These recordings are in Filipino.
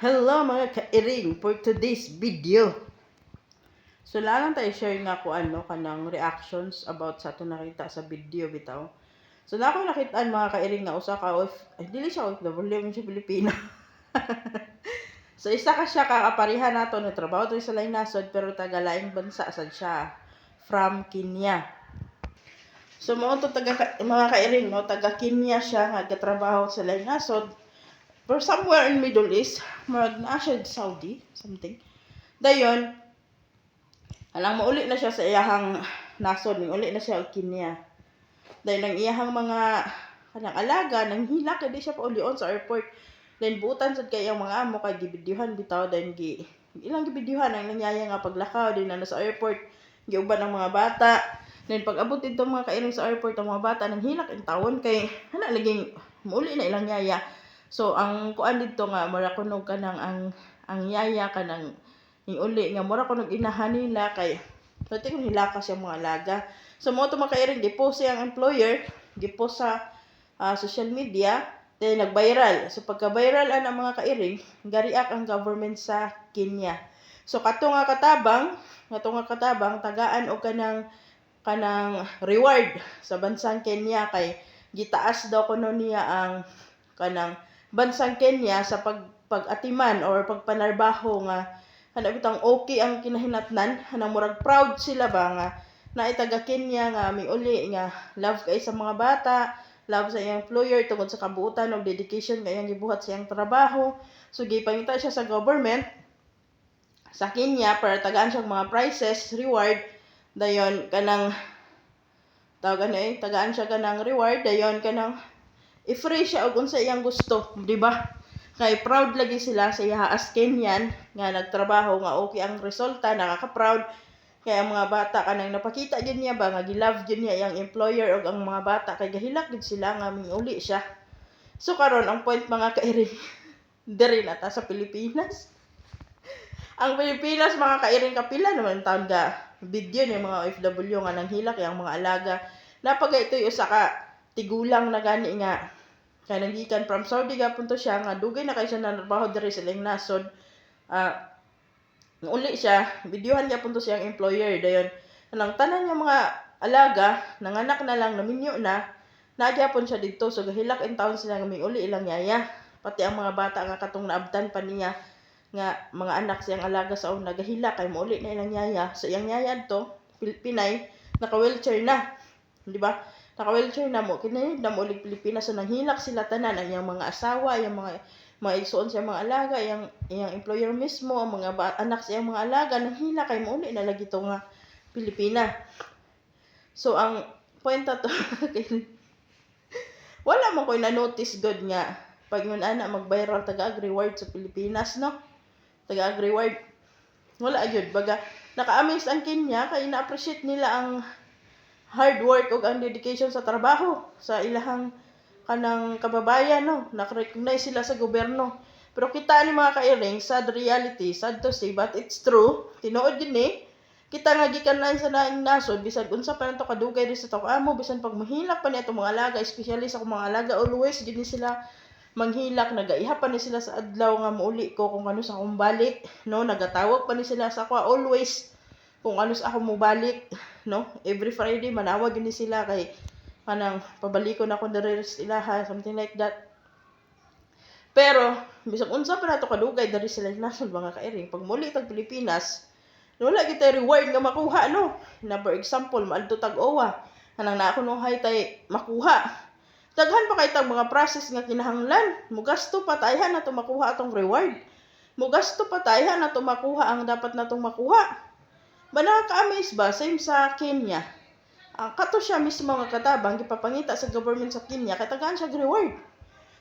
Hello mga kairing for today's video. So lang tayo share nga ko ano kanang reactions about sa ato nakita sa video bitaw. So na ako nakitaan mga kairing nga usa ka of ay dili siya of OFW man siya Pilipino. so isa ka siya kakaparihan nato na trabaho to sa lain nasod pero taga laing bansa sad siya from Kenya. So mo to taga mga kairing no taga Kenya siya nga gatrabaho sa lain nasod or somewhere in Middle East, mag naa siya Saudi, something. Dayon, alang mauli na siya sa iyahang nasod, ning uli na siya og Kenya. Dayon ang iyahang mga kanang alaga nang hila kay di siya pa ulion sa airport. Then butan sad kay ang mga amo kay gibidyuhan bitaw then gi ilang gibidyuhan ang nangyaya nga paglakaw din na sa airport giuban ang mga bata. Then pag abot dito mga kaining sa airport ang mga bata nang hilak ang tawon kay hala laging mauli na ilang yaya. So ang kuan dito nga mura kunog kanang ang ang yaya kanang uli nga mura kunog inahan nila kay pati kung hilaka siya mga alaga. So mo to makairing gipost siya ang employer, gipost sa ah, social media, then nag-viral. So pagka-viral ang mga kairing, gariak ang government sa Kenya. So kato nga katabang, kato nga katabang tagaan og kanang kanang reward sa bansang Kenya kay gitaas daw kuno niya ang kanang bansang Kenya sa pag pag-atiman or pagpanarbaho nga hanap bitang okay ang kinahinatnan hanang murag proud sila ba nga na taga Kenya nga miuli nga love kay sa mga bata love sa iyang employer tungod sa kabuutan ug dedication nga iyang gibuhat sa iyang trabaho. So gipangita siya sa government sa Kenya para tagaan siya og mga prizes reward dayon kanang tawagan eh tagaan siya kanang reward dayon kanang i-free siya og unsa iyang gusto, di ba? Kay proud lagi sila sa iya as Kenyan nga nagtrabaho nga okay ang resulta, nakaka-proud. Kaya ang mga bata kanang napakita gid niya ba nga gilove gid niya iyang employer og ang mga bata kay gahilak gid sila nga miuli siya. So karon ang point mga kairi diri na ta sa Pilipinas. ang Pilipinas mga kairing kapila naman taon ga video ni mga OFW nga nanghilak yang mga alaga. Napagay ito usa ka tigulang na gani nga kay nanggikan from Saudi gapon to siya nga dugay na kay siya nanarbaho diri sa ilang nasod. Ah uli siya videohan gyapon to siyang employer dayon. Anang tanan nga mga alaga nanganak na lang naminyo na nagyapon siya dito. So gahilak in town sila nga uli ilang yaya. Pati ang mga bata nga katong naabdan pa niya nga mga anak siyang alaga sa una gahilak kay mauli na ilang yaya. So iyang yaya to Pinay naka wheelchair na di ba naka-wheelchair na mo kini na mo ulit Pilipinas. So nanghilak sila tanan ang iyang mga asawa yung mga mga igsuon siya mga alaga yung iyang employer mismo ang mga ba- anak sa iyang mga alaga. Nanghila kay mo na lagi to nga Pilipina. So ang point to wala man ko na notice god nga pag yun ana mag-viral taga reward sa Pilipinas no? Taga reward wala gyud baga naka-amaze ang Kenya kay na-appreciate nila ang hard work ug ang dedication sa trabaho sa ilahang kanang kababayan no? Nakrecognize sila sa gobyerno. Pero kita ni mga kairing sad reality sad to say but it's true. Tinuod gini kita nga gikan na sa naing nasod bisan unsa pa nato kadugay di sa to amo bisan pag mahilak pa ni ato mga alaga especially sa mga alaga always gini sila manghilak nagaiha pa ni sila sa adlaw nga muuli ko kung ano sa akong balik no? Nagatawag pa ni sila sa ako always kung sa ako mo balik no? Every Friday manawag ni sila kay kanang pabaliko na ko diri sa ilaha something like that. Pero bisag unsa pa nato kadugay dari sila nasod mga kairing pag muli tag Pilipinas wala kita reward nga makuha no? Na for example maadto tag owa kanang na ako hay tay makuha. Daghan pa kay tag mga process nga kinahanglan. Mugasto pa tayhan na makuha atong reward. Mugasto pa tayhan na makuha ang dapat natong makuha ba nakaka-amaze ba? Same sa Kenya. Ang kato siya mismo nga katabang gipapangita sa government sa Kenya kay tagaan siya reward.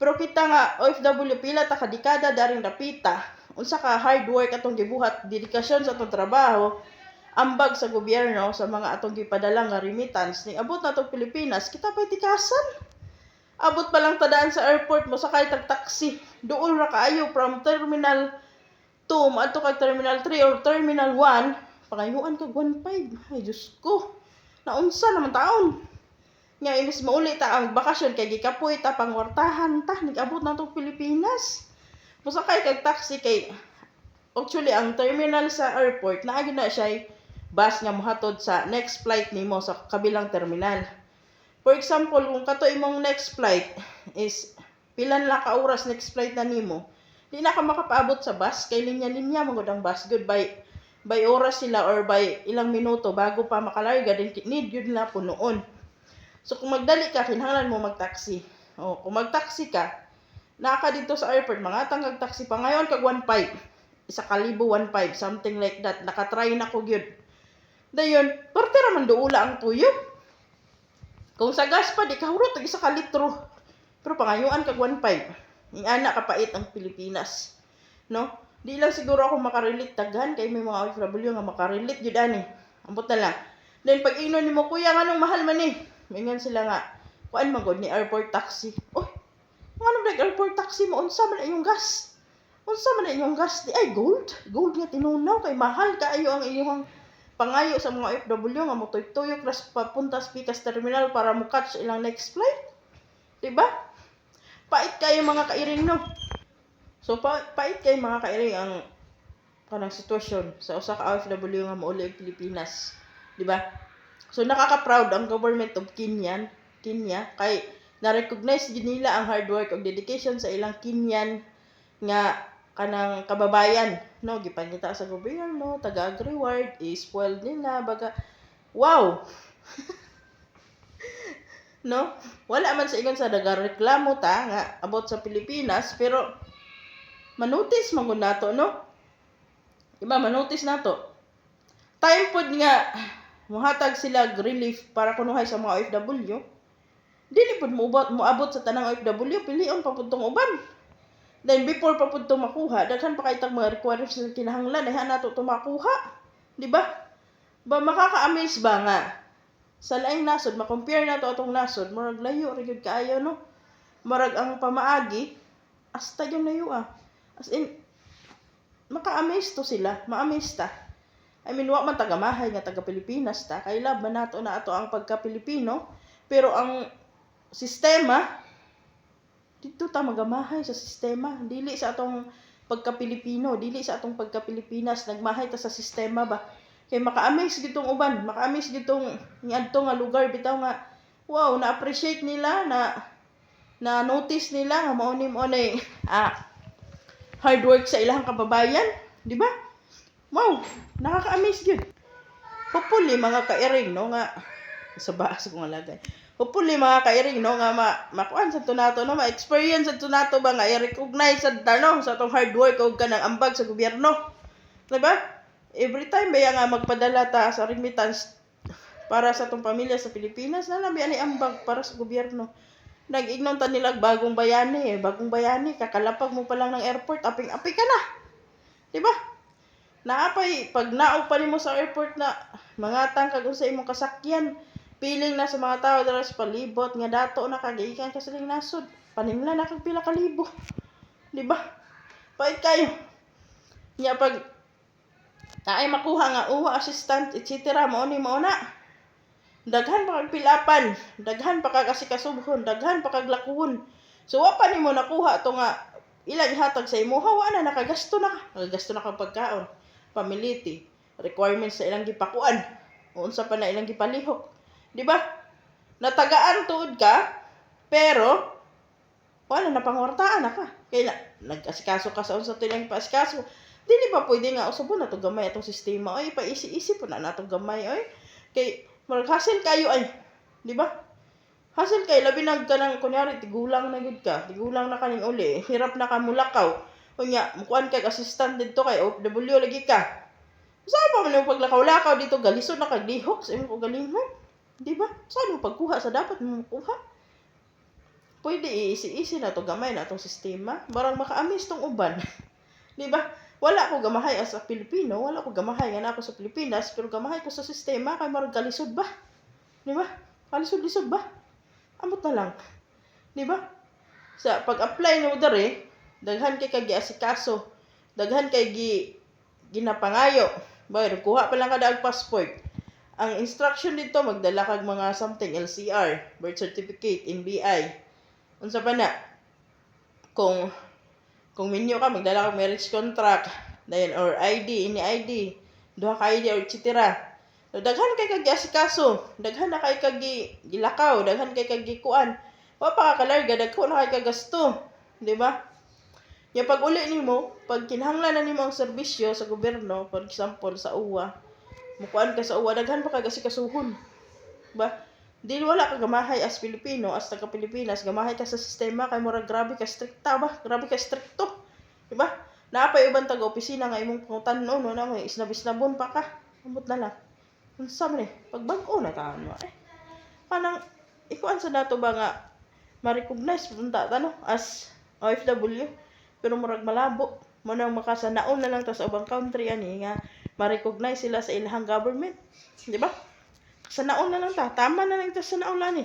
Pero kita nga OFW pila ta kadikada daring napita. Unsa ka hard work atong gibuhat, dedikasyon sa atong trabaho, ambag sa gobyerno sa mga atong gipadala nga remittance ni abot na Pilipinas, kita pa'y tikasan. Abot pa lang tadaan sa airport mo sakay tag taxi. Duol ra kaayo from terminal 2 adto kag terminal 3 or terminal 1 pangayuan kag 1.5. Ay, Diyos ko. Naunsa naman taon. Nga, imbis mauli ta ang bakasyon kay gikapoy ta pangwartahan ta. Nag-abot na itong Pilipinas. Musakay kag taxi kay actually ang terminal sa airport naagi na siya bus nga mohatod sa next flight nimo sa kabilang terminal. For example, kung kato imong next flight is pila na ka oras next flight na nimo, di na ka makapaabot sa bus kay linya-linya mo ang bus good by oras sila or by ilang minuto bago pa makalarga din need yun na punuon. So kung magdali ka kinahanglan mo magtaxi. O kung magtaxi ka, naka dito sa airport mga tangag taxi pa. Ngayon kag 1.5 isa kalibo 1.5 something like that. Nakatry na ko gyud dayon parte raman duula ang tuyo kung sa gas pa di kahurot og isa ka litro. Pero pangayuan kag 1.5 ing ana kapait ang Pilipinas. No di lang siguro ako makarelate. Daghan kay may mga OFW nga makarelate jud ani. Ambot na lang. Then pag inon nimo kuya nganong mahal man ni mingon sila nga kuan man gud ni airport taxi. Oh ngano nag airport taxi mo unsa man na yung gas? Unsa man na inyong gas? Di ay gold. Gold nga tinunaw kay mahal kaayo ang inyong pangayo sa mga OFW nga mo tuyok ras papunta sa Pikas Terminal para mo catch ilang next flight. Di ba? Pait kayo mga kairing no so pa pait kayo mga kairing ang kanang sitwasyon sa usa ka OFW nga mauli og Pilipinas di ba? So nakaka-proud ang government of Kenya Kenya. Kay na-recognize gid nila ang hard work ug dedication sa ilang Kenyan nga kanang kababayan no? Gipangita sa gobyerno taga reward i-spoil nila baga wow! No? Wala man sa ingon sa reklamo ta nga about sa Pilipinas pero manotice man gud nato no? Iba manotice nato. Time pod nga muhatag sila relief para kunuhay sa mga OFW dili pod moabot moabot sa tanang OFW pilion pa pud tong uban. Then before pa pud to makuha daghan pa kay tag mga requirements na kinahanglan ay nato to makuha di ba? Ba makaka-amaze ba nga? Sa laing nasod ma-compare nato atong nasod murag layo ra kaayo no? Murag ang pamaagi hasta yung layo ah as in maka-amaze to sila ma-amaze ta. I mean, wa man tagamahay nga taga Pilipinas ta. Kay lab man nato na ato ang pagka-Pilipino. Pero ang sistema dito ta magamahay sa sistema. Dili sa atong pagka-Pilipino dili sa atong pagka-Pilipinas nagmahay ta sa sistema ba? Kay maka-amaze gitong uban maka-amaze gitong niadto nga lugar. Bitaw nga wow na-appreciate nila na na notice nila nga mao ni ah, hard work sa ilang kababayan di ba? Wow nakaka-amaze gyud hopefully mga kairing no nga sa baas ko nga lagay hopefully mga kairing no nga ma makuan sa tunato no ma-experience sa tunato ba nga i-recognize sa no sa tong hard work ug kanang ambag sa gobyerno. Di ba? Every time baya nga magpadala ta sa remittance para sa tong pamilya sa Pilipinas na labi ani ambag para sa gobyerno nag-ignon ta bagong bayani eh bagong bayani kakalapag mo pa lang ng airport aping-api ka na. Di ba naapay pag naog pa nimo sa airport na mga tangkag sa imong kasakyan? Piling na sa mga tao dara sa palibot nga dato na kagikan ka sa nasod. Panimla na kag pila ka libo. Di ba pait kayo. Nya pag naay makuha nga uwa assistant etc mao ni mao daghan pa kag pilapan daghan pa kag asikasubhon daghan pa kag lakuhon. So wa pa nimo nakuha to nga ilang ihatag sa imo. Wa na nakagasto na. Ka nakagasto na ka pagkaon pamiliti requirements sa ilang gipakuan. Unsa pa na ilang gipalihok. Di ba? Natagaan tuod ka pero wala na pangwartaan na ka. Kay na, nag-asikaso ka sa unsa to ilang paasikaso. Dili pa pwede nga usabon na to gamay atong sistema. Oy paisi-isi po na natong gamay oy. Kay murag hassle kayo ay di ba hassle kay labi nag kanang kunyari tigulang na gud ka tigulang na kaning uli hirap na ka mulakaw Kunya, mukuan kay assistant dito kay OFW lagi ka. Saan pa man paglakaw-lakaw dito, galisod na kag lihok sa imong galingon. Di ba? Saan mo pagkuha sa dapat mo makuha? Pwede iisi-isi na to gamay na tong sistema. Barang maka-amaze tong uban. Di ba? Wala ko gamahay as a Pilipino, wala ko gamahay nga ako sa Pilipinas, pero gamahay ko sa sistema kay marag galisod ba? Di ba? Kalisod-lisod ba? Amot na lang. Di ba? Sa pag-apply mo dere, daghan kay kag giasikaso daghan kay gi ginapangayo bayro kuha pa lang kada passport ang instruction dito magdala kag mga something LCR birth certificate NBI unsa pa na kung kung minyo ka magdala kang marriage contract dahil or ID ini ID duha ka ID or etc. So, daghan kay kag asikaso, daghan na kay kag gi- gilakaw, daghan kay kag gikuan. Wa pa ka dagko na kay kagasto, di ba? Ya pag uli nimo, pag kinahanglan na nimo ang serbisyo sa gobyerno, for example sa UWA, mukuan ka sa UWA, daghan pa kag asikasuhon. Ba? Di wala ka gamahay as Pilipino, as taga Pilipinas, gamahay ka sa sistema kay mura grabe ka strikta ba? Grabe ka strikto. Di ba? Naapay ubang taga opisina nga imong pangutan no, no na mo isnab-isnabon pa ka. Ambot na lang. Unsa man eh, pag bag-o na ka ano eh. Kanang ikuan sa dato ba nga ma-recognize punta ta no as OFW pero murag malabo mo nang makasanaon na lang ta sa ubang country ani nga ma-recognize sila sa ilahang government di ba sa naon na lang ta tama na lang ta sa naon lang ni